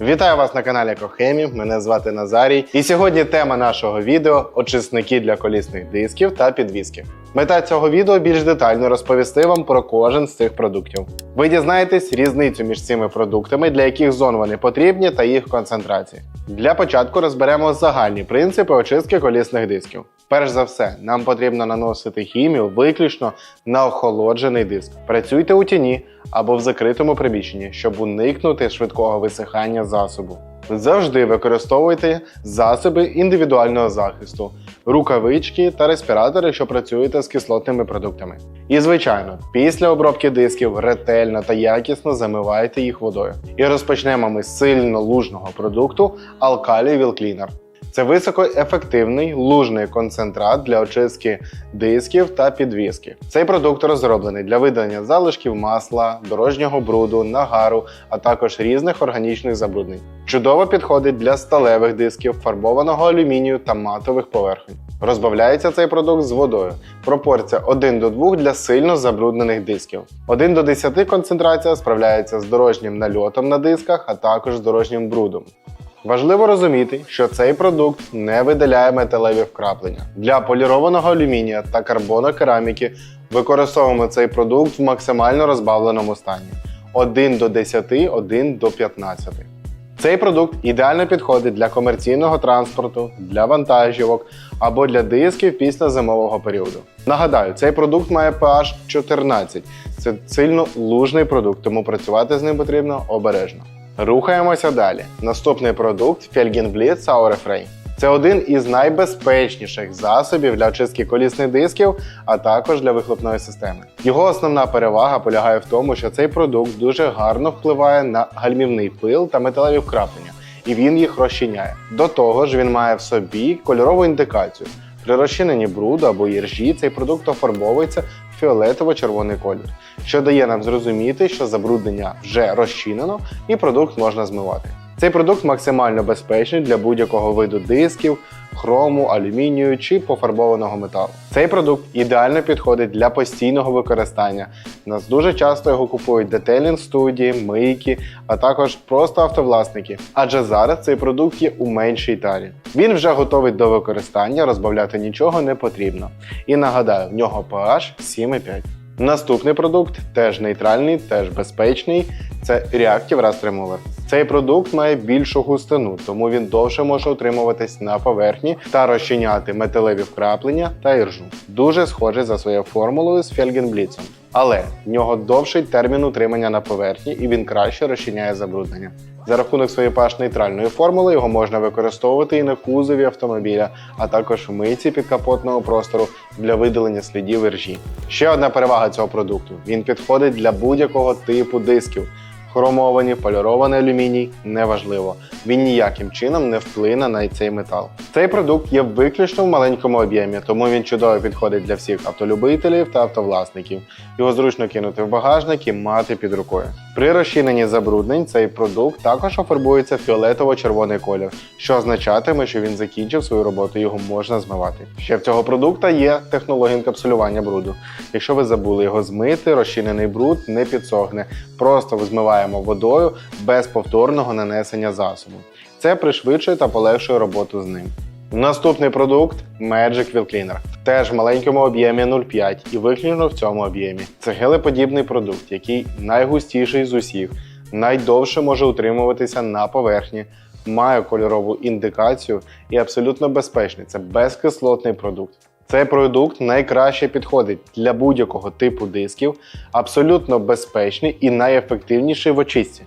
Вітаю вас на каналі Кохемі. Мене звати Назарій. І сьогодні тема нашого відео очисники для колісних дисків та підвісків. Мета цього відео більш детально розповісти вам про кожен з цих продуктів. Ви дізнаєтесь різницю між цими продуктами, для яких зон вони потрібні та їх концентрації. Для початку розберемо загальні принципи очистки колісних дисків. Перш за все, нам потрібно наносити хімію виключно на охолоджений диск. Працюйте у тіні або в закритому приміщенні, щоб уникнути швидкого висихання засобу. Завжди використовуйте засоби індивідуального захисту, рукавички та респіратори, що працюєте з кислотними продуктами. І звичайно, після обробки дисків ретельно та якісно замивайте їх водою. І розпочнемо ми з сильно лужного продукту Alkali Wheel Cleaner. Це високоефективний лужний концентрат для очистки дисків та підвісків. Цей продукт розроблений для видалення залишків масла, дорожнього бруду, нагару, а також різних органічних забруднень. Чудово підходить для сталевих дисків, фарбованого алюмінію та матових поверхонь. Розбавляється цей продукт з водою. Пропорція 1 до 2 для сильно забруднених дисків. 1 до 10 концентрація справляється з дорожнім нальотом на дисках, а також з дорожнім брудом. Важливо розуміти, що цей продукт не видаляє металеві вкраплення. Для полірованого алюмінія та карбонокераміки використовуємо цей продукт в максимально розбавленому стані 1 до 10, 1 до 15. Цей продукт ідеально підходить для комерційного транспорту, для вантажівок або для дисків після зимового періоду. Нагадаю, цей продукт має pH 14. Це сильно лужний продукт, тому працювати з ним потрібно обережно. Рухаємося далі. Наступний продукт Felgenblitz Aurefray. Це один із найбезпечніших засобів для очистки колісних дисків, а також для вихлопної системи. Його основна перевага полягає в тому, що цей продукт дуже гарно впливає на гальмівний пил та металеві вкраплення, і він їх розчиняє. До того ж, він має в собі кольорову індикацію. При розчиненні бруду або іржі цей продукт офарбовується в фіолетово-червоний колір, що дає нам зрозуміти, що забруднення вже розчинено і продукт можна змивати. Цей продукт максимально безпечний для будь-якого виду дисків, хрому, алюмінію чи пофарбованого металу. Цей продукт ідеально підходить для постійного використання. Нас дуже часто його купують детелінг студії, мийки, а також просто автовласники. Адже зараз цей продукт є у меншій тарі. Він вже готовий до використання, розбавляти нічого не потрібно. І нагадаю, в нього pH 7,5. Наступний продукт теж нейтральний, теж безпечний. Це Reactive Rust Remover. Цей продукт має більшу густину, тому він довше може утримуватись на поверхні та розчиняти металеві вкраплення та іржу. Дуже схожий за своєю формулою з Фельгенбліцем. Але в нього довший термін утримання на поверхні і він краще розчиняє забруднення. За рахунок своєї pH нейтральної формули його можна використовувати і на кузові автомобіля, а також в мийці підкапотного простору для видалення слідів іржі. Ще одна перевага цього продукту: він підходить для будь-якого типу дисків. Хромовані, полірований алюміній неважливо. Він ніяким чином не вплине на цей метал. Цей продукт є виключно в маленькому об'ємі, тому він чудово підходить для всіх автолюбителів та автовласників. Його зручно кинути в багажник і мати під рукою. При розчиненні забруднень цей продукт також офарбується фіолетово-червоний колір, що означатиме, що він закінчив свою роботу, його можна змивати. Ще в цього продукта є технологія інкапсулювання бруду. Якщо ви забули його змити, розчинений бруд не підсохне. Просто змиваємо водою без повторного нанесення засобу. Це пришвидшує та полегшує роботу з ним. Наступний продукт Magic Wheel Cleaner. Теж в маленькому об'ємі 0,5 і виключно в цьому об'ємі. Це гелеподібний продукт, який найгустіший з усіх, найдовше може утримуватися на поверхні, має кольорову індикацію і абсолютно безпечний. Це безкислотний продукт. Цей продукт найкраще підходить для будь-якого типу дисків, абсолютно безпечний і найефективніший в очистці.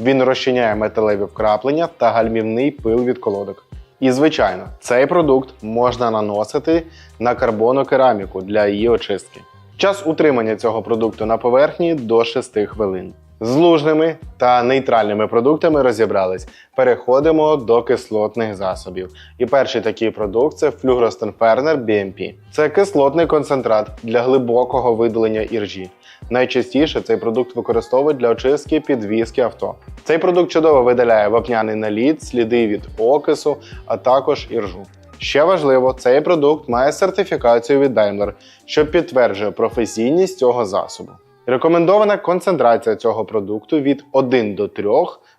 Він розчиняє металеві вкраплення та гальмівний пил від колодок. І, звичайно, цей продукт можна наносити на карбонокераміку для її очистки. Час утримання цього продукту на поверхні до 6 хвилин. З лужними та нейтральними продуктами розібрались. Переходимо до кислотних засобів. І перший такий продукт це флюгростенфернер BMP. Це кислотний концентрат для глибокого видалення іржі. Найчастіше цей продукт використовують для очистки підвіски авто. Цей продукт чудово видаляє вапняний наліт, сліди від окису, а також іржу. Ще важливо, цей продукт має сертифікацію від Daimler, що підтверджує професійність цього засобу. Рекомендована концентрація цього продукту від 1 до 3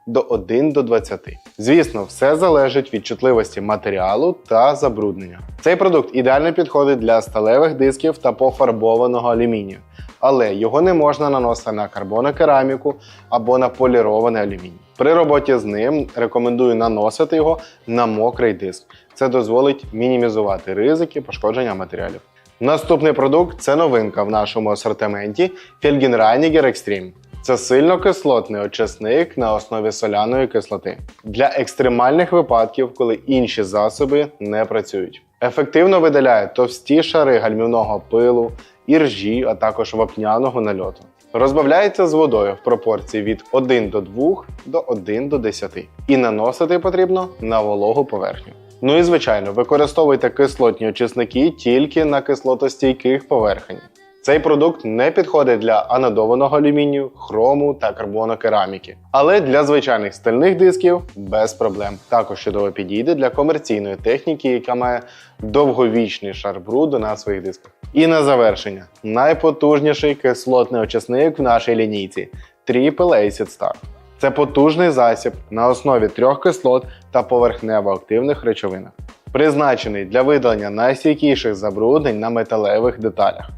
до 1 до 20. Звісно, все залежить від чутливості матеріалу та забруднення. Цей продукт ідеально підходить для сталевих дисків та пофарбованого алюмінію, але його не можна наносити на карбонокераміку або на полірований алюміній. При роботі з ним рекомендую наносити його на мокрий диск. Це дозволить мінімізувати ризики пошкодження матеріалів. Наступний продукт це новинка в нашому асортименті Felgenreiniger Extreme. Це сильно кислотний очисник на основі соляної кислоти для екстремальних випадків, коли інші засоби не працюють. Ефективно видаляє товсті шари гальмівного пилу, іржі, а також вапняного нальоту. Розбавляється з водою в пропорції від 1 до 2 до 1 до 10. І наносити потрібно на вологу поверхню. Ну і звичайно, використовуйте кислотні очисники тільки на кислотостійких поверхнях. Цей продукт не підходить для анодованого алюмінію, хрому та карбонокераміки. Але для звичайних стальних дисків без проблем. Також чудово підійде для комерційної техніки, яка має довговічний шар бруду на своїх дисках. І на завершення, найпотужніший кислотний очисник в нашій лінійці Triple Acid Star. Це потужний засіб на основі трьох кислот та поверхнево-активних речовинах, призначений для видалення найстійкіших забруднень на металевих деталях.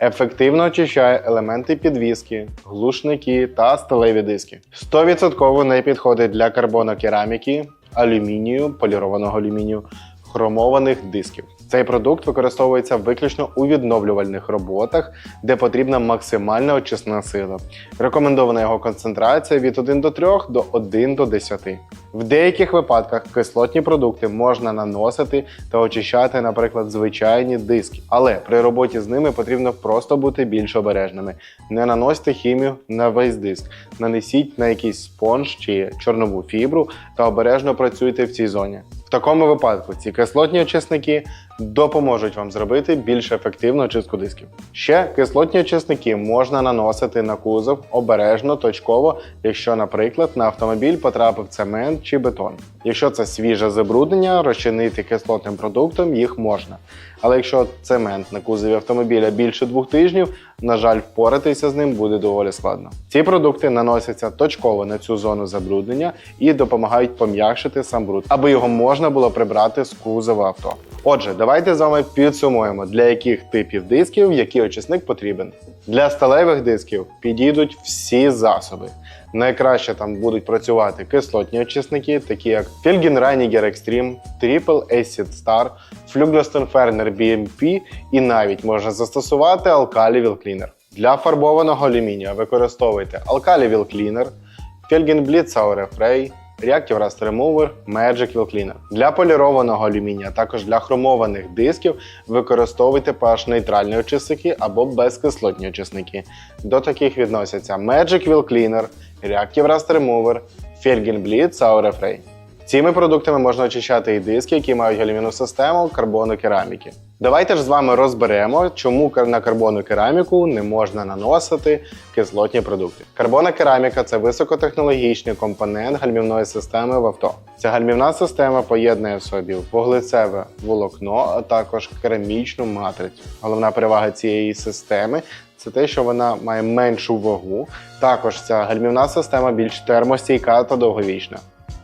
Ефективно очищає елементи підвіски, глушники та сталеві диски. 100% не підходить для карбонокераміки, алюмінію, полірованого алюмінію, хромованих дисків. Цей продукт використовується виключно у відновлювальних роботах, де потрібна максимальна очисна сила. Рекомендована його концентрація від 1 до 3 до 1 до 10. В деяких випадках кислотні продукти можна наносити та очищати, наприклад, звичайні диски. Але при роботі з ними потрібно просто бути більш обережними. Не наносьте хімію на весь диск, нанесіть на якийсь спонж чи чорнову фібру та обережно працюйте в цій зоні. В такому випадку ці кислотні очисники допоможуть вам зробити більш ефективну очистку дисків. Ще кислотні очисники можна наносити на кузов обережно, точково, якщо, наприклад, на автомобіль потрапив цемент чи бетон. Якщо це свіже забруднення, розчинити кислотним продуктом їх можна. Але якщо цемент на кузові автомобіля більше двох тижнів, на жаль, впоратися з ним буде доволі складно. Ці продукти наносяться точково на цю зону забруднення і допомагають пом'якшити сам бруд, аби його можна було прибрати з кузова авто. Отже, давайте з вами підсумуємо, для яких типів дисків який очисник потрібен. Для сталевих дисків підійдуть всі засоби. Найкраще там будуть працювати кислотні очисники, такі як Felgenreiniger Extreme, Triple Acid Star, Ferner BMP і навіть можна застосувати Alkali Wheel Cleaner. Для фарбованого алюмінія використовуйте Alkali Wheel Cleaner, Felgenblitz Sour Fray, Reactive Rust Remover, Magic Wheel Cleaner. Для полірованого алюмінія, а також для хромованих дисків використовуйте pH нейтральні очисники або безкислотні очисники. До таких відносяться Magic Wheel Cleaner, Reactive Rust Remover, Felgenblitz Sour Fray. Цими продуктами можна очищати і диски, які мають галімінну систему карбонокераміки. Давайте ж з вами розберемо, чому на карбонокераміку не можна наносити кислотні продукти. Карбонокераміка це високотехнологічний компонент гальмівної системи в авто. Ця гальмівна система поєднує в собі вуглецеве волокно, а також керамічну матрицю. Головна перевага цієї системи це те, що вона має меншу вагу. Також ця гальмівна система більш термостійка та довговічна.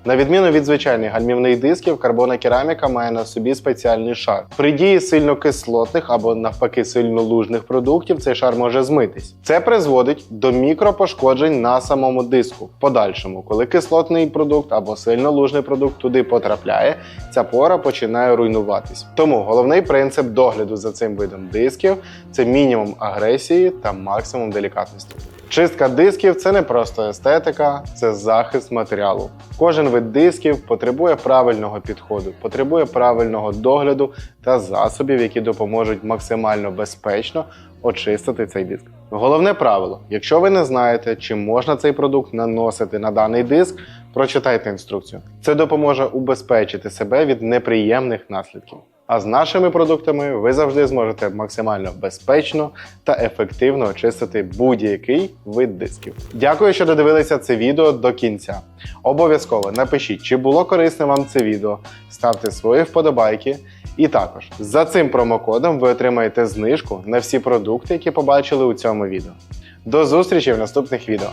На відміну від звичайних гальмівних дисків, карбонокераміка має на собі спеціальний шар. При дії сильно кислотних або навпаки сильно лужних продуктів цей шар може змитись. Це призводить до мікропошкоджень на самому диску. В подальшому, коли кислотний продукт або сильно лужний продукт туди потрапляє, ця пора починає руйнуватись. Тому головний принцип догляду за цим видом дисків це мінімум агресії та максимум делікатності. Чистка дисків це не просто естетика, це захист матеріалу. Кожен вид дисків потребує правильного підходу, потребує правильного догляду та засобів, які допоможуть максимально безпечно очистити цей диск. Головне правило: якщо ви не знаєте, чи можна цей продукт наносити на даний диск, прочитайте інструкцію. Це допоможе убезпечити себе від неприємних наслідків. А з нашими продуктами ви завжди зможете максимально безпечно та ефективно очистити будь-який вид дисків. Дякую, що додивилися це відео до кінця. Обов'язково напишіть, чи було корисне вам це відео, ставте свої вподобайки. І також за цим промокодом ви отримаєте знижку на всі продукти, які побачили у цьому відео. До зустрічі в наступних відео.